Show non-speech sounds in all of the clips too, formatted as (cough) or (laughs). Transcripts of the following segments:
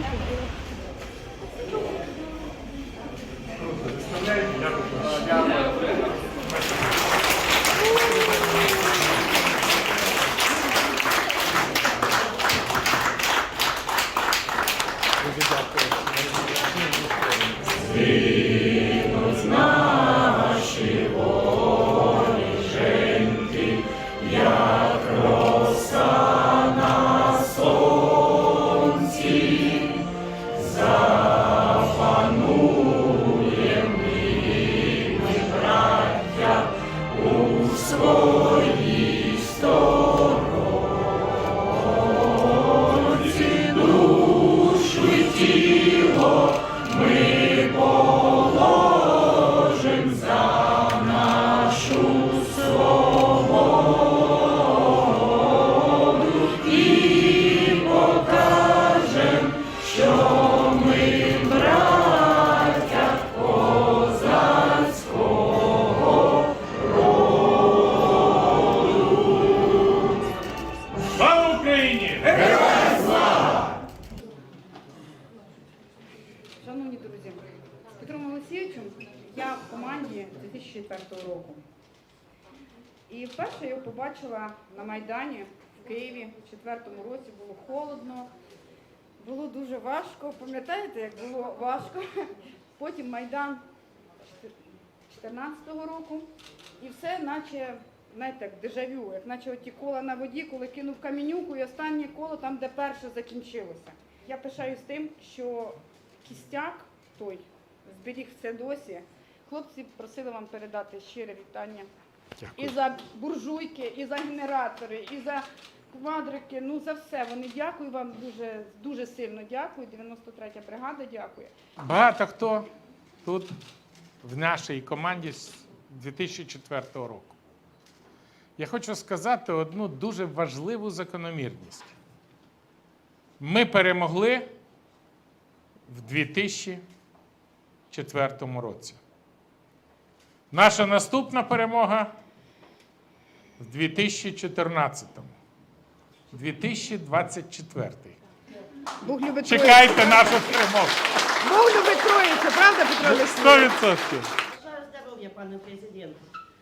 Слава 2004 року. І вперше я побачила на Майдані в Києві в четвертому році. Було холодно, було дуже важко. Пам'ятаєте, як було важко? Потім Майдан 2014 року. І все, наче, знаєте, як дежавю, як наче оті кола на воді, коли кинув камінюку і останнє коло там, де перше закінчилося. Я пишаюсь тим, що кістяк той зберіг все досі. Хлопці просили вам передати щире вітання. І за буржуйки, і за генератори, і за квадрики. Ну за все. Вони дякую вам дуже, дуже сильно дякую. 93-я бригада дякує. Багато хто тут в нашій команді з 2004 року. Я хочу сказати одну дуже важливу закономірність. Ми перемогли в 2004 році. Наша наступна перемога в 2014. 2024. Бог любить Чекайте нашу перемогу. Бог любить троїцю, правда, Петро Олексійович? 100%. Бажаю здоров'я, пане президент.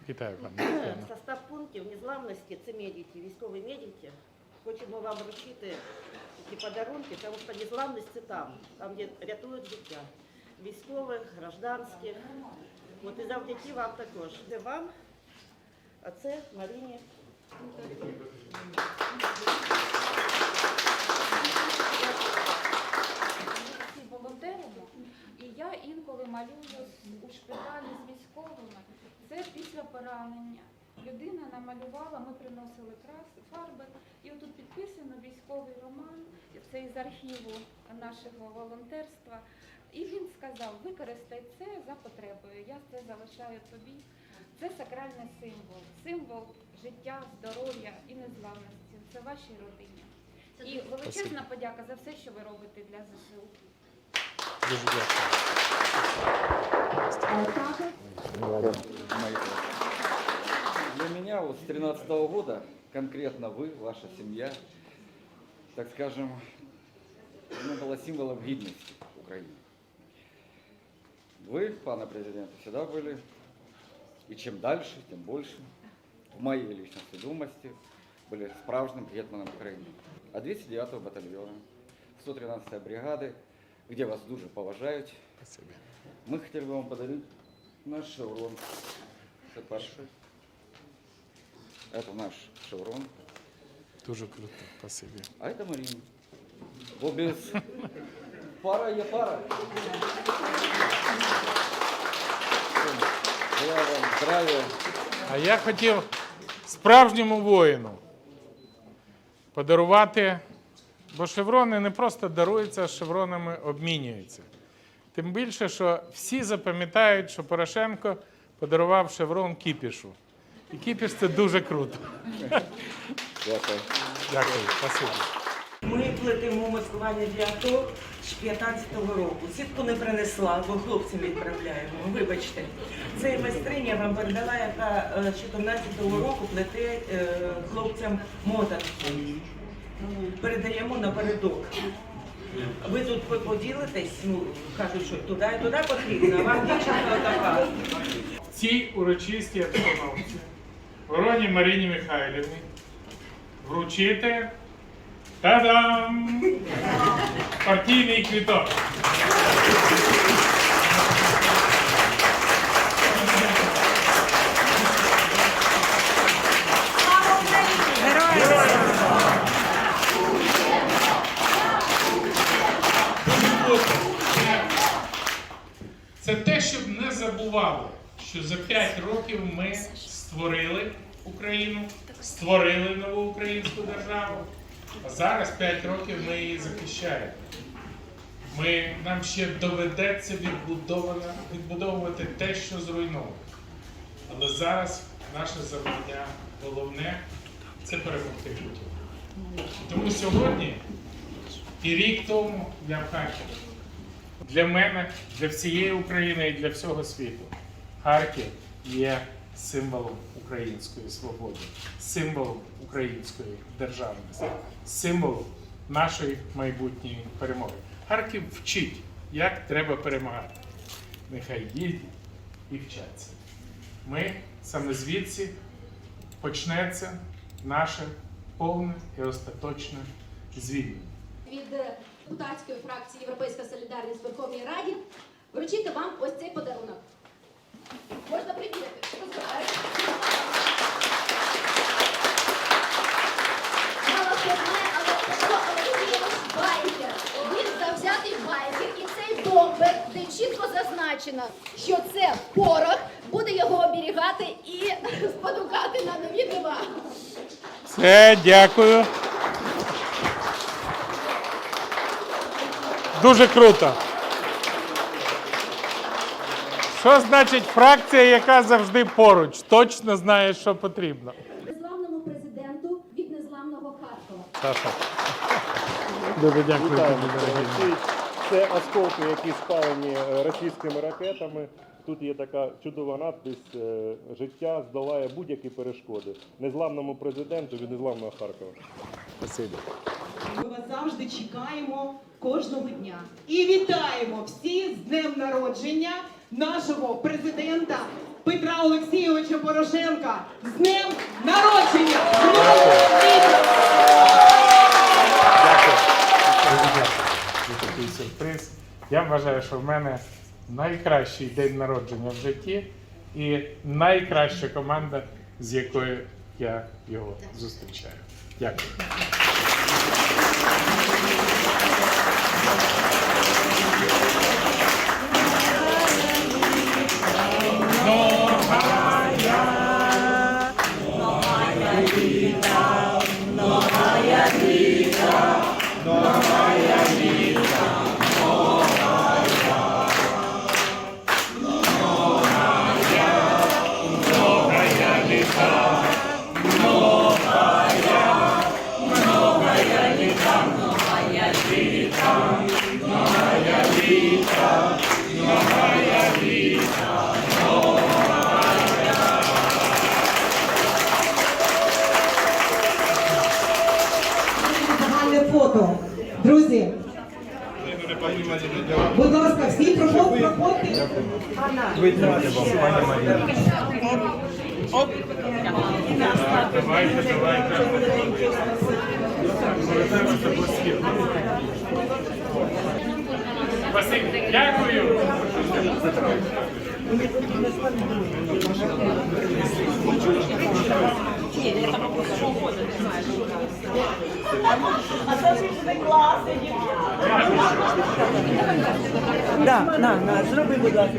Вітаю, пане Тетяно. Состав пунктів незламності це медики, військові медики. Хочемо вам вручити такі подарунки, тому що незламність це там, там, де рятують життя. Військових, гражданських. От і завдяки вам також. Це вам, а це Маріні. і я інколи малюю у шпиталі з військовими. Це після поранення. Людина намалювала, ми приносили фарби, і отут підписано військовий роман, це із архіву нашого волонтерства. І він сказав, використай це за потребою. Я це залишаю тобі. Це сакральний символ, символ життя, здоров'я і незламності. Це вашій родині. І величезна подяка за все, що ви робите для ЗСУ. Дуже дякую. Для меня вот с 2013 года конкретно вы, ваша семья, так скажем, ну, была символом гидности Украины. Вы, пана президента, всегда были, и чем дальше, тем больше, в моей личной свідомості, были справжнім гетманом України. А 209 батальйону, 113 бригади, где вас дуже поважають, Спасибо. мы хотели бы вам подарить наш шеврон. Это перший. Это наш шеврон. Дуже круто. Спасибо. А это Марина. Бо без пара є пара. Желаю вам здравия. А я хотів справжньому воїну подарувати, бо шеврони не просто даруються, а шевронами обмінюються. Тим більше, що всі запам'ятають, що Порошенко подарував шеврон Кіпішу. І Кіпіш це дуже круто. Дякую. Дякую, спасибо. Ми плетемо маскування для АТО з 15-го року. Сітку не принесла, бо хлопцям відправляємо. Вибачте. Це майстриня вам передала, яка е, з 14-го року плете е, хлопцям мотанку. Передаємо напередок. Ви тут поділитесь, ну кажуть, що туди і туди потрібно, а вам дівчинка така. Цій урочистій обстановці Вороні Марині Михайлівні вручити та-дам! партійний квіток. Це те, щоб не забували, що за 5 років ми створили Україну, створили нову українську державу, зараз 5 років ми її захищаємо. Ми, нам ще доведеться відбудовувати те, що зруйновано. Але зараз наше завдання головне це перемогти Путіна. Тому сьогодні і рік тому я в Харкові. Для мене, для всієї України і для всього світу Харків є символом української свободи, символом української державності, символом нашої майбутньої перемоги. Харків вчить, як треба перемагати. Нехай їдуть і вчаться. Ми саме звідси почнеться наше повне і остаточне звільнення. від е, депутатської фракції Європейська Солідарність в Верховній Раді вручити вам ось цей подарунок. Можна але що. Він завзятий байкер, і цей бомбер, де чітко зазначено, що це порох, буде його оберігати і (laughs) спонукати на нові дива. Все, дякую. Дуже круто. Що значить фракція, яка завжди поруч, точно знає, що потрібно. Незламному президенту від незламного Харкова. Саша. Дуже дякую тобі, дорогий. Ці- Це осколки, які спалені е, російськими ракетами. Тут є така чудова надпись е, Життя здолає будь-які перешкоди. Незламному президенту від незламного Харкова. Спасибі. Ми вас завжди чекаємо кожного дня і вітаємо всі з днем народження нашого президента Петра Олексійовича Порошенка. З днем народження! Такий сюрприз. Я вважаю, що в мене найкращий день народження в житті і найкраща команда, з якою я його зустрічаю. Дякую. Давайте, давайте. Повертаємося до світу. Спасибі. Дякую. Да, на, на, зроби, будь ласка.